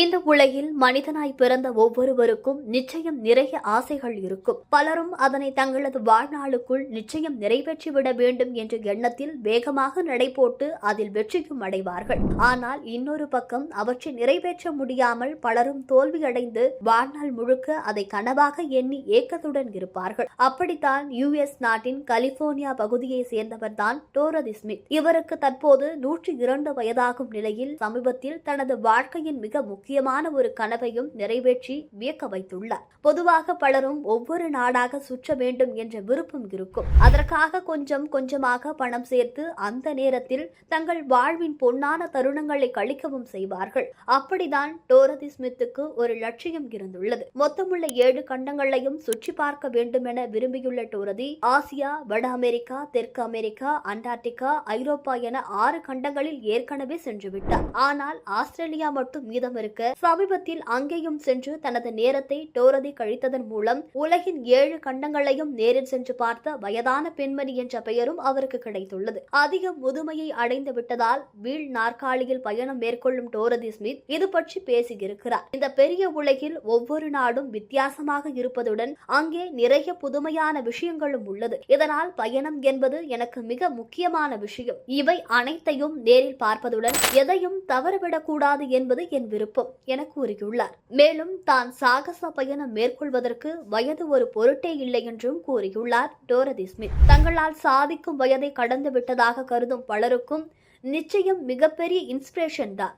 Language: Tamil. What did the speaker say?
இந்த உலகில் மனிதனாய் பிறந்த ஒவ்வொருவருக்கும் நிச்சயம் நிறைய ஆசைகள் இருக்கும். பலரும் அதனை தங்களது வாழ்நாளுக்குள் நிச்சயம் நிறைவேற்றிவிட வேண்டும் என்ற எண்ணத்தில் வேகமாக நடைபோட்டு அதில் வெற்றியும் அடைவார்கள். ஆனால் இன்னொரு பக்கம் அவற்றை நிறைவேற்ற முடியாமல் பலரும் தோல்வியடைந்து வாழ்நாள் முழுக்க அதை கனவாக எண்ணி ஏக்கத்துடன் இருப்பார்கள். அப்படித்தான் யுஎஸ் நாட்டின் கலிபோர்னியா பகுதியை சேர்ந்தவர்தான் டோரதி ஸ்மித். இவருக்கு தற்போது நூற்றி இரண்டு வயதாகும் நிலையில் சமீபத்தில் தனது வாழ்க்கையின் மிக முக்கியமான ஒரு கனவையும் நிறைவேற்றி வியக்க வைத்துள்ளார். பொதுவாக பலரும் ஒவ்வொரு நாடாக சுற்ற வேண்டும் என்ற விருப்பம் இருக்கும். அதற்காக கொஞ்சம் கொஞ்சமாக பணம் சேர்த்து அந்த நேரத்தில் தங்கள் வாழ்வின் பொன்னான தருணங்களை கழிக்கவும் செய்வார்கள். அப்படிதான் டோரதி ஸ்மித்துக்கு ஒரு லட்சியம் இருந்துள்ளது. மொத்தமுள்ள ஏழு கண்டங்களையும் சுற்றி பார்க்க வேண்டும் என விரும்பியுள்ள டோரதி ஆசியா வட அமெரிக்கா தெற்கு அமெரிக்கா அண்டார்டிகா ஐரோப்பா என ஆறு கண்டங்களில் ஏற்கனவே சென்றுவிட்டார். ஆனால் ஆஸ்திரேலியா மட்டும் மீதம் இருக்க சமீபத்தில் அங்கேயும் சென்று தனது நேரத்தை டோரதி கழித்ததன் மூலம் உலகின் ஏழு கண்டங்களையும் நேரில் சென்று பார்த்த வயதான பெண்மணி என்ற பெயரும் அவருக்கு கிடைத்துள்ளது. அதிக முதுமையை அடைந்து விட்டதால் வீழ் நாற்காலியில் பயணம் மேற்கொள்ளும் டோரதி ஸ்மித் இது பற்றி பேசியிருக்கிறார். இந்த பெரிய உலகில் ஒவ்வொரு நாடும் வித்தியாசமாக இருப்பதுடன் அங்கே நிறைய புதுமையான விஷயங்களும் உள்ளது. இதனால் பயணம் என்பது எனக்கு மிக முக்கியமான விஷயம். இவை அனைத்தையும் நேரில் பார்ப்பதுடன் எதையும் தவறவிடக்கூடாது என்பது என் விருப்பம். என கூறியுள்ளார். மேலும் தான் சாகச பயணம் மேற்கொள்வதற்கு வயது ஒரு பொருட்டே இல்லை என்றும் கூறியுள்ளார் டோரதி ஸ்மித். தங்களால் சாதிக்கும் வயதை கடந்து விட்டதாக கருதும் பலருக்கும் நிச்சயம் மிகப்பெரிய இன்ஸ்பிரேஷன் தான்.